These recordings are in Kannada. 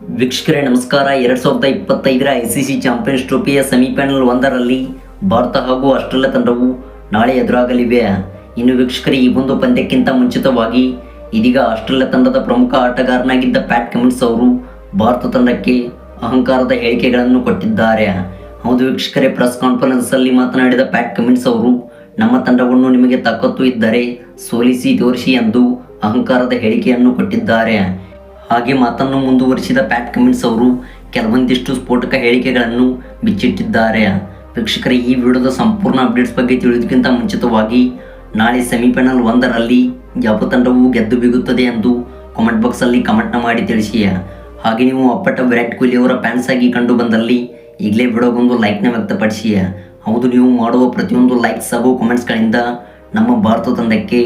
ವೀಕ್ಷಕರೇ, ನಮಸ್ಕಾರ. ಎರಡ್ ಸಾವಿರದ ಇಪ್ಪತ್ತೈದರ ಐಸಿಸಿ ಚಾಂಪಿಯನ್ಸ್ ಟ್ರೋಫಿಯ ಸೆಮಿಫೈನಲ್ ಒಂದರಲ್ಲಿ ಭಾರತ ಹಾಗೂ ಆಸ್ಟ್ರೇಲಿಯಾ ತಂಡವು ನಾಳೆ ಎದುರಾಗಲಿವೆ. ಇನ್ನು ವೀಕ್ಷಕರೇ, ಈ ಒಂದು ಪಂದ್ಯಕ್ಕಿಂತ ಮುಂಚಿತವಾಗಿ ಇದೀಗ ಆಸ್ಟ್ರೇಲಿಯಾ ತಂಡದ ಪ್ರಮುಖ ಆಟಗಾರನಾಗಿದ್ದ ಪ್ಯಾಟ್ ಕಮಿನ್ಸ್ ಅವರು ಭಾರತ ತಂಡಕ್ಕೆ ಅಹಂಕಾರದ ಹೇಳಿಕೆಗಳನ್ನು ಕೊಟ್ಟಿದ್ದಾರೆ. ಹೌದು ವೀಕ್ಷಕರೇ, ಪ್ರೆಸ್ ಕಾನ್ಫರೆನ್ಸ್ ಅಲ್ಲಿ ಮಾತನಾಡಿದ ಪ್ಯಾಟ್ ಕಮಿನ್ಸ್ ಅವರು, ನಮ್ಮ ತಂಡವನ್ನು ನಿಮಗೆ ತಾಕತ್ತು ಇದ್ದರೆ ಸೋಲಿಸಿ ತೋರಿಸಿ ಎಂದು ಅಹಂಕಾರದ ಹೇಳಿಕೆಯನ್ನು ಕೊಟ್ಟಿದ್ದಾರೆ. ಹಾಗೆ ಮಾತನ್ನು ಮುಂದುವರಿಸಿದ ಪ್ಯಾಟ್ ಕಮಿನ್ಸ್ ಅವರು ಕೆಲವೊಂದಿಷ್ಟು ಸ್ಫೋಟಕ ಹೇಳಿಕೆಗಳನ್ನು ಬಿಚ್ಚಿಟ್ಟಿದ್ದಾರೆ. ವೀಕ್ಷಕರ ಈ ವಿಡಿಯೋದ ಸಂಪೂರ್ಣ ಅಪ್ಡೇಟ್ಸ್ ಬಗ್ಗೆ ತಿಳಿಯೋದಕ್ಕಿಂತ ಮುಂಚಿತವಾಗಿ ನಾಳೆ ಸೆಮಿಫೈನಲ್ ಒಂದರಲ್ಲಿ ಯಾವ ತಂಡವು ಗೆದ್ದು ಬೀಗುತ್ತದೆ ಎಂದು ಕಾಮೆಂಟ್ ಬಾಕ್ಸಲ್ಲಿ ಕಮೆಂಟ್ನ ಮಾಡಿ ತಿಳಿಸಿ. ಹಾಗೆ ನೀವು ಅಪ್ಪಟ ವಿರಾಟ್ ಕೊಹ್ಲಿ ಅವರ ಫ್ಯಾನ್ಸ್ ಆಗಿ ಕಂಡು ಬಂದಲ್ಲಿ ಈಗಲೇ ವಿಡಿಯೋಗೊಂದು ಲೈಕ್ನ ವ್ಯಕ್ತಪಡಿಸಿ. ಹೌದು, ನೀವು ಮಾಡುವ ಪ್ರತಿಯೊಂದು ಲೈಕ್ಸ್ ಹಾಗೂ ಕಮೆಂಟ್ಸ್ಗಳಿಂದ ನಮ್ಮ ಭಾರತ ತಂಡಕ್ಕೆ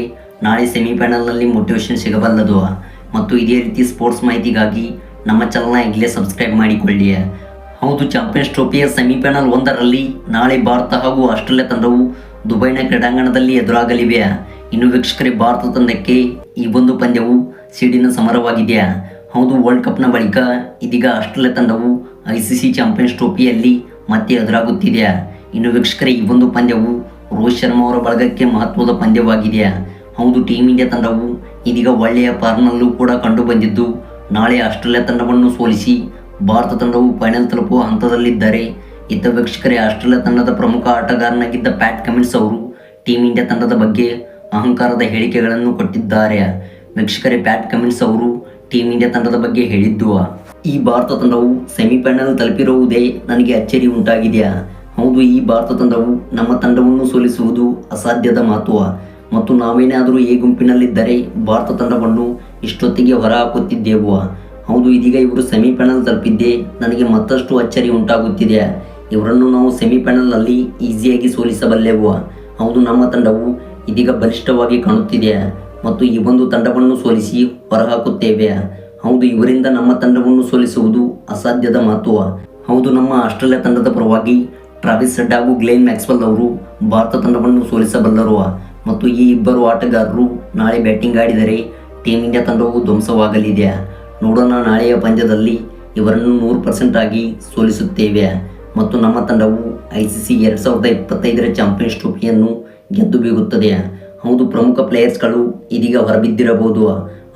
ನಾಳೆ ಸೆಮಿಫೈನಲ್ನಲ್ಲಿ ಮೋಟಿವೇಶನ್ ಸಿಗಬಲ್ಲದು. ಮತ್ತು ಇದೇ ರೀತಿ ಸ್ಪೋರ್ಟ್ಸ್ ಮಾಹಿತಿಗಾಗಿ ನಮ್ಮ ಚಾನಲ್ನ ಈಗಲೇ ಸಬ್ಸ್ಕ್ರೈಬ್ ಮಾಡಿಕೊಳ್ಳಿ. ಹೌದು ಚಾಂಪಿಯನ್ಸ್ ಟ್ರೋಫಿಯ ಸೆಮಿಫೈನಲ್ ಒಂದರಲ್ಲಿ ನಾಳೆ ಭಾರತ ಹಾಗೂ ಆಸ್ಟ್ರೇಲಿಯಾ ತಂಡವು ದುಬೈನ ಕ್ರೀಡಾಂಗಣದಲ್ಲಿ ಎದುರಾಗಲಿವೆ. ಇನ್ನು ವೀಕ್ಷಕರೇ, ಭಾರತ ತಂಡಕ್ಕೆ ಈ ಒಂದು ಪಂದ್ಯವು ಸಿಡಿನ ಸಮರವಾಗಿದೆಯಾ ಹೌದು ವರ್ಲ್ಡ್ ಕಪ್ನ ಬಳಿಕ ಇದೀಗ ಆಸ್ಟ್ರೇಲಿಯಾ ತಂಡವು ಐ ಸಿ ಸಿ ಚಾಂಪಿಯನ್ಸ್ ಟ್ರೋಫಿಯಲ್ಲಿ ಮತ್ತೆ ಎದುರಾಗುತ್ತಿದೆ. ಇನ್ನು ವೀಕ್ಷಕರೇ, ಈ ಒಂದು ಪಂದ್ಯವು ರೋಹಿತ್ ಶರ್ಮಾ ಅವರ ಬಳಗಕ್ಕೆ ಮಹತ್ವದ ಪಂದ್ಯವಾಗಿದೆ. ಹೌದು ಟೀಮ್ ಇಂಡಿಯಾ ತಂಡವು ಇದೀಗ ಒಳ್ಳೆಯ ಫಾರ್ಮ್ನಲ್ಲೂ ಕೂಡ ಕಂಡು ಬಂದಿದ್ದು, ನಾಳೆ ಆಸ್ಟ್ರೇಲಿಯಾ ತಂಡವನ್ನು ಸೋಲಿಸಿ ಭಾರತ ತಂಡವು ಫೈನಲ್ ತಲುಪುವ ಹಂತದಲ್ಲಿದ್ದಾರೆ ಇತ್ತ ವೀಕ್ಷಕರೇ, ಆಸ್ಟ್ರೇಲಿಯಾ ತಂಡದ ಪ್ರಮುಖ ಆಟಗಾರನಾಗಿದ್ದ ಪ್ಯಾಟ್ ಕಮಿನ್ಸ್ ಅವರು ಟೀಮ್ ಇಂಡಿಯಾ ತಂಡದ ಬಗ್ಗೆ ಅಹಂಕಾರದ ಹೇಳಿಕೆಗಳನ್ನು ಕೊಟ್ಟಿದ್ದಾರೆ. ವೀಕ್ಷಕರೇ ಪ್ಯಾಟ್ ಕಮಿನ್ಸ್ ಅವರು ಟೀಮ್ ಇಂಡಿಯಾ ತಂಡದ ಬಗ್ಗೆ ಹೇಳಿದ್ದು, ಈ ಭಾರತ ತಂಡವು ಸೆಮಿಫೈನಲ್ ತಲುಪಿರುವುದೇ ನನಗೆ ಅಚ್ಚರಿ ಉಂಟಾಗಿದೆಯಾ ಹೌದು, ಈ ಭಾರತ ತಂಡವು ನಮ್ಮ ತಂಡವನ್ನು ಸೋಲಿಸುವುದು ಅಸಾಧ್ಯದ ಮಾತು. ಮತ್ತು ನಾವೇನಾದರೂ ಈ ಗುಂಪಿನಲ್ಲಿದ್ದರೆ ಭಾರತ ತಂಡವನ್ನು ಇಷ್ಟೊತ್ತಿಗೆ ಹೊರ ಹಾಕುತ್ತಿದ್ದೆವು ಹೌದು, ಇದೀಗ ಇವರು ಸೆಮಿಫೈನಲ್ ತಲುಪಿದ್ದೆ ನನಗೆ ಮತ್ತಷ್ಟು ಅಚ್ಚರಿ ಉಂಟಾಗುತ್ತಿದೆ. ಇವರನ್ನು ನಾವು ಸೆಮಿಫೈನಲ್ನಲ್ಲಿ ಈಸಿಯಾಗಿ ಸೋಲಿಸಬಲ್ಲೆವು ಹೌದು, ನಮ್ಮ ತಂಡವು ಇದೀಗ ಬಲಿಷ್ಠವಾಗಿ ಕಾಣುತ್ತಿದೆ ಮತ್ತು ಈ ಒಂದು ತಂಡವನ್ನು ಸೋಲಿಸಿ ಹೊರಹಾಕುತ್ತೇವೆ. ಹೌದು, ಇವರಿಂದ ನಮ್ಮ ತಂಡವನ್ನು ಸೋಲಿಸುವುದು ಅಸಾಧ್ಯದ ಮಾತು ಹೌದು, ನಮ್ಮ ಆಸ್ಟ್ರೇಲಿಯಾ ತಂಡದ ಪರವಾಗಿ ಟ್ರಾವಿಸ್ ಸೆಡ್ ಹಾಗೂ ಗ್ಲೇನ್ ಮ್ಯಾಕ್ಸ್ವೆಲ್ ಅವರು ಭಾರತ ತಂಡವನ್ನು ಸೋಲಿಸಬಲ್ಲರು ಮತ್ತು ಈ ಇಬ್ಬರು ಆಟಗಾರರು ನಾಳೆ ಬ್ಯಾಟಿಂಗ್ ಆಡಿದರೆ ಟೀಮ್ ಇಂಡಿಯಾ ತಂಡವು ಧ್ವಂಸವಾಗಲಿದೆ. ನೋಡೋಣ ನಾಳೆಯ ಪಂದ್ಯದಲ್ಲಿ ಇವರನ್ನು ನೂರು ಪರ್ಸೆಂಟ್ ಆಗಿ ಸೋಲಿಸುತ್ತೇವೆ. ಮತ್ತು ನಮ್ಮ ತಂಡವು ಐ ಸಿ ಸಿ ಎರಡು ಸಾವಿರದ ಇಪ್ಪತ್ತೈದರ ಚಾಂಪಿಯನ್ಸ್ ಟ್ರೋಫಿಯನ್ನು ಗೆದ್ದು ಬೀಗುತ್ತದೆ ಹೌದು, ಪ್ರಮುಖ ಪ್ಲೇಯರ್ಸ್ಗಳು ಇದೀಗ ಹೊರಬಿದ್ದಿರಬಹುದು.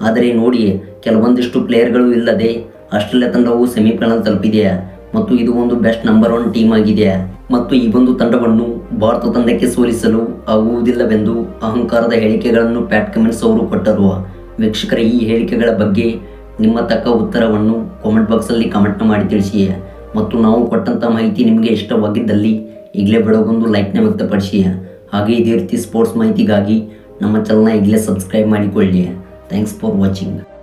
ಆದರೆ ನೋಡಿ, ಕೆಲವೊಂದಿಷ್ಟು ಪ್ಲೇಯರ್ಗಳು ಇಲ್ಲದೆ ಆಸ್ಟ್ರೇಲಿಯಾ ತಂಡವು ಸೆಮಿಫೈನಲ್ ತಲುಪಿದೆ. ಮತ್ತು ಇದು ಒಂದು ಬೆಸ್ಟ್ ನಂಬರ್ ಒನ್ ಟೀಮ್ ಆಗಿದೆ. ಮತ್ತು ಈ ಒಂದು ತಂಡವನ್ನು ಭಾರತ ತಂಡಕ್ಕೆ ಸೋಲಿಸಲು ಆಗುವುದಿಲ್ಲವೆಂದು ಅಹಂಕಾರದ ಹೇಳಿಕೆಗಳನ್ನು ಪ್ಯಾಟ್ ಕಮೆಂಟ್ಸ್ ಅವರು ಕೊಟ್ಟರು. ವೀಕ್ಷಕರ, ಈ ಹೇಳಿಕೆಗಳ ಬಗ್ಗೆ ನಿಮ್ಮ ತಕ್ಕ ಉತ್ತರವನ್ನು ಕಾಮೆಂಟ್ ಬಾಕ್ಸಲ್ಲಿ ಕಮೆಂಟ್ ಮಾಡಿ ತಿಳಿಸಿ. ಮತ್ತು ನಾವು ಕೊಟ್ಟಂಥ ಮಾಹಿತಿ ನಿಮಗೆ ಇಷ್ಟವಾಗಿದ್ದಲ್ಲಿ ಈಗಲೇ ಬೆಳಗೊಂದು ಲೈಕ್ನ ವ್ಯಕ್ತಪಡಿಸಿ. ಹಾಗೆ ಇದೇ ರೀತಿ ಸ್ಪೋರ್ಟ್ಸ್ ಮಾಹಿತಿಗಾಗಿ ನಮ್ಮ ಚಾನಲ್ನ ಈಗಲೇ ಸಬ್ಸ್ಕ್ರೈಬ್ ಮಾಡಿಕೊಳ್ಳಿ. Thanks for watching